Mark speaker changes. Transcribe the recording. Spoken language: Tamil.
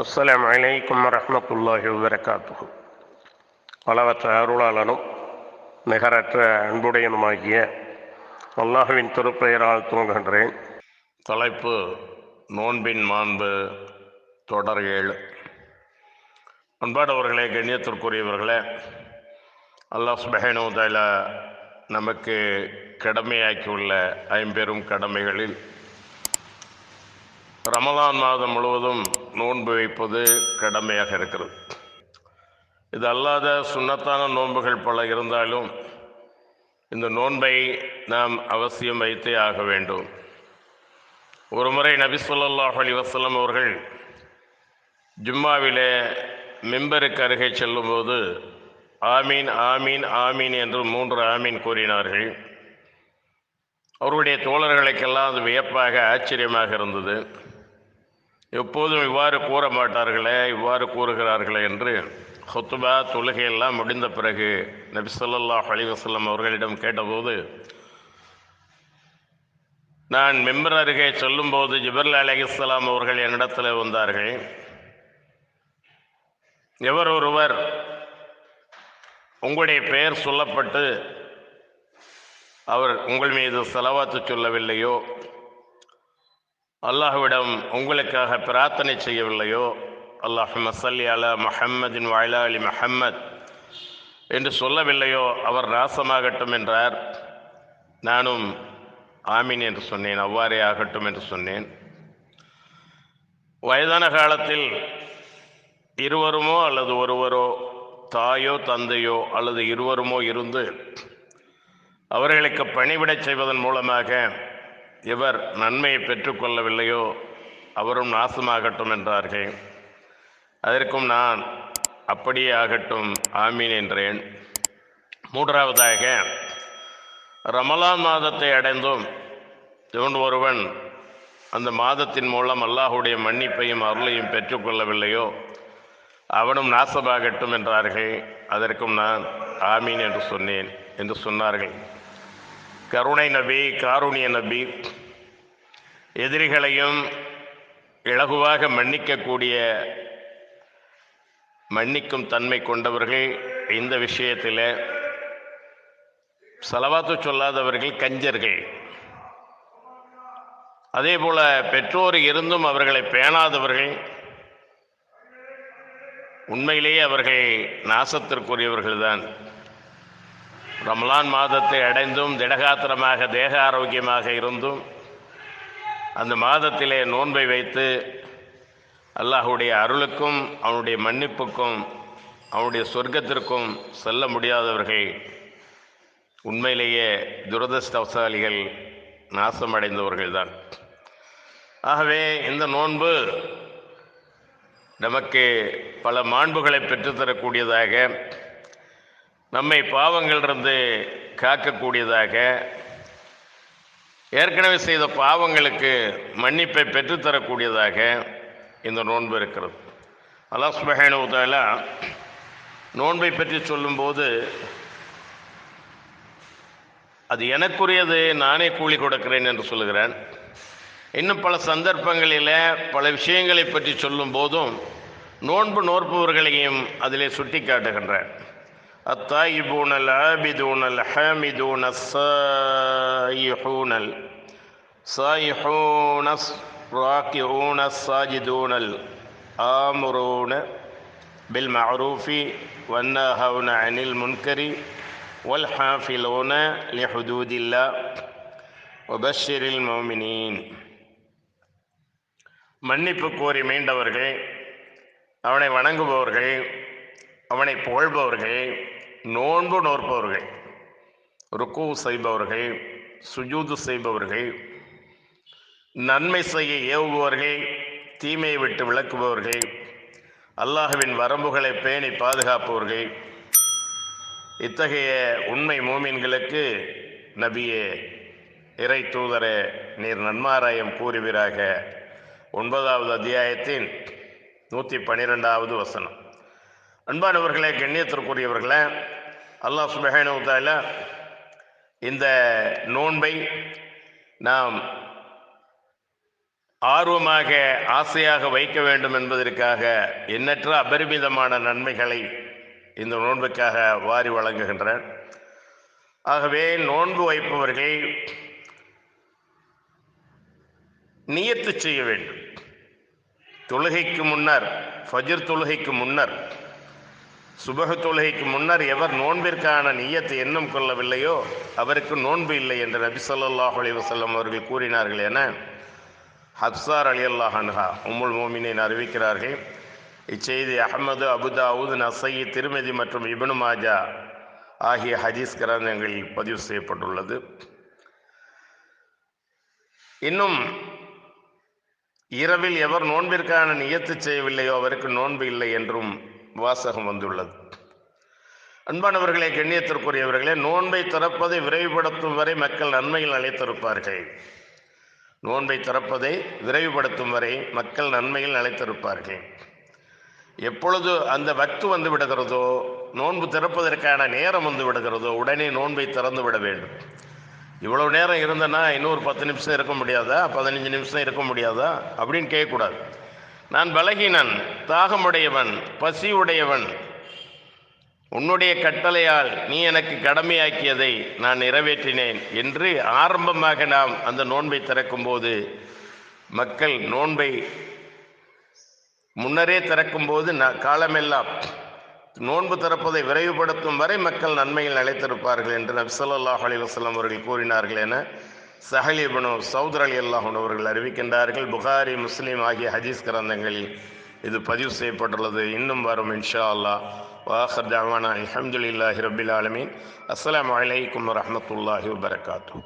Speaker 1: அஸ்லாம் அலைக்கும் வரஹ்மத்துல்லாஹி வபரகாத்துஹு. அளவற்ற அருளாளனும் நிகரற்ற அன்புடையனுமாகிய அல்லாஹுவின் திருப்பெயரால் தூங்குகின்றேன். தலைப்பு நோன்பின் மாண்பு தொடர் ஏழு. அன்பாடவர்களே கண்ணியத்திற்குரியவர்களே அல்லாஹ் சுபஹானஹு வ நமக்கு கடமையாக்கியுள்ள ஐம்பெரும் கடமைகளில் ரமலான் மாதம் முழுவதும் நோன்பு வைப்பது கடமையாக இருக்கிறது. இது அல்லாத சுண்ணத்தான நோன்புகள் பல இருந்தாலும் இந்த நோன்பை நாம் அவசியம் வைத்தே ஆக வேண்டும். ஒரு முறை நபி சொல்லாஹ் அலி வசலம் அவர்கள் ஜும்மாவிலே மிம்பருக்கு அருகே செல்லும்போது ஆமீன் ஆமீன் ஆமீன் என்று மூன்று ஆமீன் கூறினார்கள். அவருடைய தோழர்களுக்கெல்லாம் அது வியப்பாக ஆச்சரியமாக இருந்தது. எப்போதும் இவ்வாறு கூற மாட்டார்களே இவ்வாறு கூறுகிறார்களே என்று ஹொத்துபா தொழுகையெல்லாம் முடிந்த பிறகு நபிசல்லா அலிவசல்லம் அவர்களிடம் கேட்டபோது நான் மெம்பர் அருகே சொல்லும்போது ஜிபர்ல அலிஹலாம் அவர்கள் என்னிடத்தில் வந்தார்கள். எவர் ஒருவர் உங்களுடைய பெயர் சொல்லப்பட்டு அவர் உங்கள் மீது செலவாத்து சொல்லவில்லையோ அல்லாஹ்விடம் உங்களுக்காக பிரார்த்தனை செய்யவில்லையோ? அல்லாஹ் மசல்லி அலா மஹம்மதின் வாயிலா அலி மஹம்மத். என்று சொல்லவில்லையோ? அவர் நாசமாகட்டும் என்றார். நானும் ஆமீன் என்று சொன்னேன். அவ்வாறே ஆகட்டும் என்று சொன்னேன். வயதான காலத்தில் இருவருமோ அல்லது ஒருவரோ தாயோ தந்தையோ அல்லது இருவருமோ இருந்து அவர்களுக்கு பணிவிடை செய்வதன் மூலமாக இவர் நன்மையை பெற்றுக்கொள்ளவில்லையோ அவரும் நாசமாகட்டும் என்றார்கள். அதற்கும் நான் அப்படியே ஆகட்டும் ஆமீன் என்றேன். மூன்றாவதாக ரமலான் மாதத்தை அடைந்தும் இவன் ஒருவன் அந்த மாதத்தின் மூலம் அல்லாஹுடைய மன்னிப்பையும் அருளையும் பெற்றுக்கொள்ளவில்லையோ அவனும் நாசமாகட்டும் என்றார்கள். அதற்கும் நான் ஆமீன் என்று சொன்னேன் என்று சொன்னார்கள். கருணை நபி காருணிய நபி எதிரிகளையும் இலகுவாக மன்னிக்கக்கூடிய மன்னிக்கும் தன்மை கொண்டவர்கள் இந்த விஷயத்தில். செலவாத்து சொல்லாதவர்கள் கஞ்சர்கள். அதேபோல பெற்றோர் இருந்தும் அவர்களை பேணாதவர்கள். உண்மையிலேயே அவர்கள் நாசத்திற்குரியவர்கள்தான். ரமலான் மாதத்தை அடைந்தும் திடகாத்திரமாக தேக ஆரோக்கியமாக இருந்தும் அந்த மாதத்திலே நோன்பை வைத்து அல்லாஹுடைய அருளுக்கும் அவனுடைய மன்னிப்புக்கும் அவனுடைய சொர்க்கத்திற்கும் செல்ல முடியாதவர்கள் உண்மையிலேயே துரதிருஷ்டவசாலிகள் நாசமடைந்தவர்கள்தான். ஆகவே இந்த நோன்பு நமக்கு பல மாண்புகளை பெற்றுத்தரக்கூடியதாக நம்மை பாவங்களிலிருந்து காக்கக்கூடியதாக ஏற்கனவே செய்த பாவங்களுக்கு மன்னிப்பை பெற்றுத்தரக்கூடியதாக இந்த நோன்பு இருக்கிறது. அல்லாஹ் சுபஹானுவதால நோன்பை பற்றி சொல்லும்போது அது எனக்குரியது நானே கூலி கொடுக்கிறேன் என்று சொல்லுகிறேன் இன்னும் பல சந்தர்ப்பங்களில் பல விஷயங்களை பற்றி சொல்லும் போதும் நோன்பு நோற்பவர்களையும் அதிலே சுட்டி காட்டுகின்றேன் الطيبون العابدون الحامدون السائحون الصائحون الراكعون الساجدون الآمرون بالمعروف والناهون عن المنكر والحافظون لحدود الله وبشر المؤمنين மன்னிப்பு கோரி மீண்டவர்கள் அவனை வணங்குபவர்கள் அவனை புகழ்பவர்கள் நோன்பு நோற்பவர்கள் ருக்கு செய்பவர்கள் சுஜூது செய்பவர்கள் நன்மை செய்ய ஏவுபவர்கள் தீமையை விட்டு விளக்குபவர்கள் அல்லாஹுவின் வரம்புகளை பேணி பாதுகாப்பவர்கள் இத்தகைய உண்மை மூமின்களுக்கு நபியே இறை தூதரே நீர் நன்மாராயம் கூறுவீராக. ஒன்பதாவது அத்தியாயத்தின் நூற்றி பன்னிரெண்டாவது வசனம். அன்பானவர்களே கண்ணியத்திற்குரியவர்களே அல்லாஹ் சுபஹானுத்தால இந்த நோன்பை நாம் ஆர்வமாக ஆசையாக வைக்க வேண்டும் என்பதற்காக எண்ணற்ற அபரிமிதமான நன்மைகளை இந்த நோன்புக்காக வாரி வழங்குகின்றேன் ஆகவே நோன்பு வைப்பவர்கள் நியத்து செய்ய வேண்டும். தொழுகைக்கு முன்னர் ஃபஜிர் தொழுகைக்கு முன்னர் சுபக தொழுகைக்கு முன்னர் எவர் நோன்பிற்கான நியத்தை எண்ணம் கொள்ளவில்லையோ அவருக்கு நோன்பு இல்லை என்று நபி சொல்லாஹ் அலைஹி அவர்கள் கூறினார்கள் என ஹப்சார் அலி அல்லாஹன்ஹா உம்முல் மோமினின் அறிவிக்கிறார்கள். இச்செய்தி அகமது அபுதாவுத் நசை திருமதி மற்றும் இபனு மாஜா ஆகிய ஹதீஸ் கிரந்தங்களில் பதிவு செய்யப்பட்டுள்ளது. இன்னும் இரவில் எவர் நோன்பிற்கான நியத்து செய்யவில்லையோ அவருக்கு நோன்பு இல்லை என்றும் வாசகம் வந்துள்ளது. அன்பானவர்களே கண்ணியத்திற்குரியவர்களே நோன்பை திறப்பதை விரைவுபடுத்தும் வரை மக்கள் நன்மையில் அழைத்திருப்பார்கள் நோன்பை திறப்பதை விரைவுபடுத்தும் வரை மக்கள் நன்மையில் அழைத்திருப்பார்கள் எப்பொழுது அந்த வக்து வந்து விடுகிறதோ நோன்பு திறப்பதற்கான நேரம் வந்து விடுகிறதோ உடனே நோன்பை திறந்து விட வேண்டும். இவ்வளவு நேரம் இருந்தேன்னா இன்னொரு பத்து நிமிஷம் இருக்க முடியாதா? பதினஞ்சு நிமிஷம் இருக்க முடியாதா? அப்படின்னு கேட்கக்கூடாது. நான் பலகீனன் தாகமுடையவன் பசி உடையவன் உன்னுடைய கட்டளையால் நீ எனக்கு கடமையாக்கியதை நான் நிறைவேற்றினேன் என்று ஆரம்பமாக நாம் அந்த நோன்பை திறக்கும்போது மக்கள் நோன்பை முன்னரே திறக்கும்போது ந காலமெல்லாம் நோன்பு திறப்பதை விரைவுபடுத்தும் வரை மக்கள் நன்மையில் நிலைத்திருப்பார்கள் என்று நபி ஸல்லல்லாஹு அலைஹி அவர்கள் கூறினார்கள் என சஹலிபனு சவுதர் சௌதர் அலி அல்லாஹன் அவர்கள் அறிவிக்கின்றார்கள் புகாரி முஸ்லீம் ஆகிய ஹதீஸ் கிரந்தங்களில் இது பதிவு செய்யப்பட்டுள்ளது. இன்னும் வரும் இன்ஷா அல்லா வாஹர் ஜவானா அலமதுல்லாஹி ரபில் ஆலமீன். அஸ்லாம் வலைக்கம் வரமத்துல்லாஹி வபரகாத்து